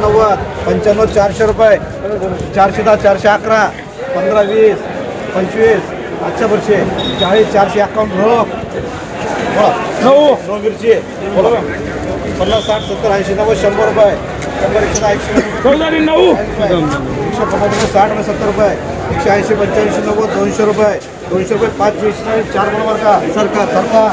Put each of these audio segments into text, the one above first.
नव्वद पंच्याण्णव चारशे रुपये. चारशे दहा चारशे अकरा पंधरा वीस पंचवीस आजच्या वर्षी चाळीस चारशे अकाउंट नऊ. नऊ मिरची. बोला. पन्नास साठ सत्तर ऐंशी नव्वद शंभर रुपये. शंभर एकशे आणि नऊ एकशे पन्नास साठ रुपये सत्तर रुपये. एकशे ऐंशी पंच्याऐंशी नव्वद दोनशे रुपये. दोनशे रुपये पाच वीस चार बरोबर का सरकार सरकार.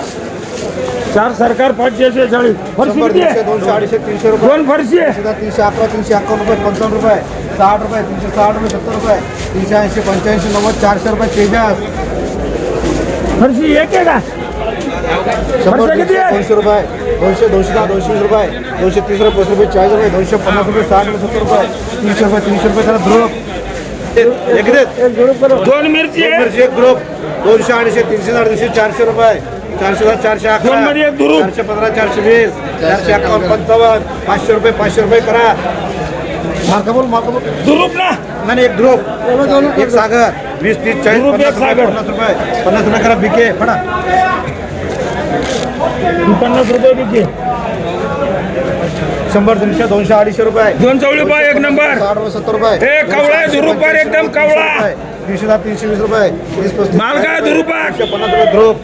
चार सरकार पाचशे शेहेचाळीस फरशी किती आहे? दोनशे अडीचशे तीनशे रुपये. दोन फरशी आहे. तीनशे दहा, तीनशे अकरा तीनशे अकावन्न रुपये पंचावन्न रुपये. साठ रुपये तीनशे साठ रुपये सत्तर रुपये. तीनशे ऐंशी पंच्याऐंशी नव्वद चारशे रुपये तेजास. फरशी एक आहे का? शंभर खर्च किती दीडशे आहे? दोनशे रुपये. दोनशे दोनशे दहा दोनशे वीस रुपये. दोनशे तीस रुपये पस्तीस रुपये चाळीस रुपये दोनशे पन्नास रुपये साठ रुपये सत्तर रुपये. तीनशे रुपये तीनशे रुपये त्याला ध्रुव एक देत. दोन मिरची आहे एक ग्रुप दोनशे अडीचशे तीनशे अडीचशे चारशे रुपये. चारशे दहा चारशे अकरा एक ग्रुप. चारशे पंधरा चारशे वीस चारशे अकावन्न पंचावन्न पाचशे रुपये पाचशे रुपये करा. मार्का बोल मार्का बोल. दुरुप ना. नाही एक ग्रुप एक सागर. वीस तीस चाळीस ग्रुप एक पन्नास रुपये सागर. पन्नास रुपये. पन्नास रुपये करा बिके फडा पन्नास रुपये किती शंभर दीडशे दोनशे अडीचशे रुपये. दोन चवळी पाय एक नंबर. साठ रुपये सत्तर रुपये. ए, कवळा दोनशे दुरुप आहे, एकदम तीनशे कवळा. रुपये. तीनशे दहा तीनशे वीस रुपये. तीस पस्तीस माल काय दुरुप पन्नास रुपये ग्रुप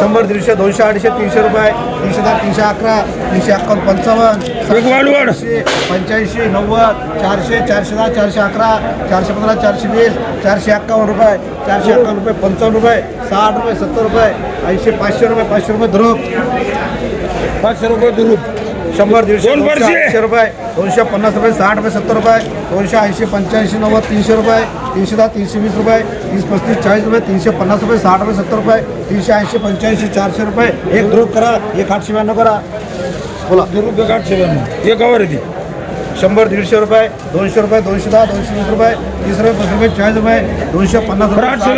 शंभर दीडशे दोनशे अडीचशे तीनशे रुपये तीनशे दहा तीनशे अकरा तीनशे अकावन्न पंचावन्न पंच्याऐंशी नव्वद चारशे चारशे दहा चारशे अकरा चारशे पंधरा चारशे वीस चारशे अक्कावन्न रुपये चारशे अक्कावन्न रुपये पंचावन्न रुपये साठ रुपये सत्तर रुपये ऐंशी पाचशे रुपये पाचशे रुपये ध्रुव पाचशे रुपये दुरुप. शंभर दीडशे दोन दोनशे रुपये दोनशे पन्नास रुपये साठ रुपये सत्तर रुपये दोनशे ऐंशी पंच्याऐंशी नव्वद तीनशे रुपये तीनशे दहा तीनशे वीस रुपये तीस पस्तीस चाळीस रुपये तीनशे पन्नास रुपये साठ रुपये सत्तर रुपये तीनशे ऐंशी पंच्याऐंशी चारशे रुपये. एक ग्रुप करा एक आठशे ब्याण्णव करा. बोला. एक आठशे ब्याण्णव. एक ती शंभर दीडशे रुपये दोनशे रुपये दोनशे दहा दोनशे वीस रुपये तीस रुपये पस्तीस रुपये चाळीस रुपये दोनशे पन्नास रुपये आठशे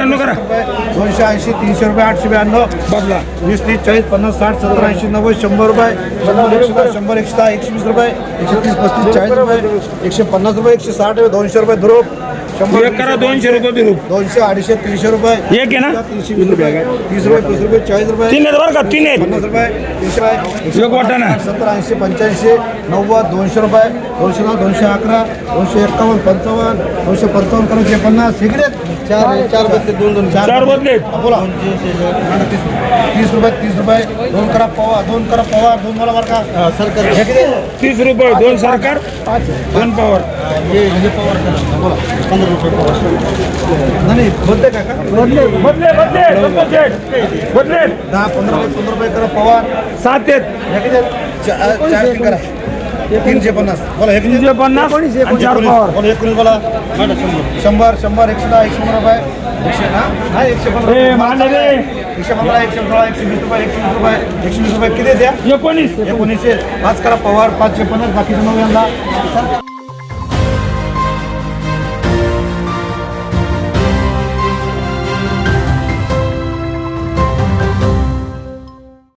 दोनशे ऐंशी तीनशे रुपये आठशे ब्याण्णव बदला. वीस तीस चाळीस पन्नास साठ सत्तर ऐंशी नव्वद शंभर रुपये शंभर एकशे दहा शंभर एकशे दहा एकशे वीस रुपये एकशे तीस पस्तीस चाळीस रुपये एकशे पन्नास रुपये एकशे साठ रुपये दोनशे रुपये ध्रुव एक करा दोनशे रुपये दुरुप दोनशे अडीचशे तीनशे रुपये. एक आहे ना? तीनशे वीस रुपये. तीस रुपये तीस रुपये चाळीस रुपये. तीन आहेत बरं का? तीन आहेत. पन्नास रुपये तीनशे एक वाटाणा. सत्तर ऐंशी पंच्याऐंशी नव्वद दोनशे रुपये. दोनशे दहा दोनशे अकरा दोनशे एक्कावन्न पंचावन्न दोनशे पंचावन्न करायचे पन्नास. इकडे चार चार बसते दोन दोन चार. बदले बोला तीस रुपये तीस रुपये. दोन करा पवा दोन करा पवा दोन मला मार का? सरकार. तीस रुपये दोन सरकार दोन पॉवर. हे पवार करा. बोला पंधरा रुपये नाही बोलते का? बदले बदले बदले. बदले. दहा पंधरा रुपये पंधरा रुपये करा पवार. सात आहेत. हे करा. तीनशे पन्नास. बोला तीनशे पन्नास बोला एकोणीस बोला. शंभर. शंभर एकशे दहा एकशे पंधरा रुपये. एकशे हा? एकशे पंधरा ए, मांडे रे. एकशे पंधरा एकशे सोळा एकशे वीस रुपये एकशे वीस रुपये. एकशे वीस रुपये किती द्या एकोणीस. एकोणीसशे पाच करा पवार पाचशे पन्नास बाकीचे नऊ यंदा.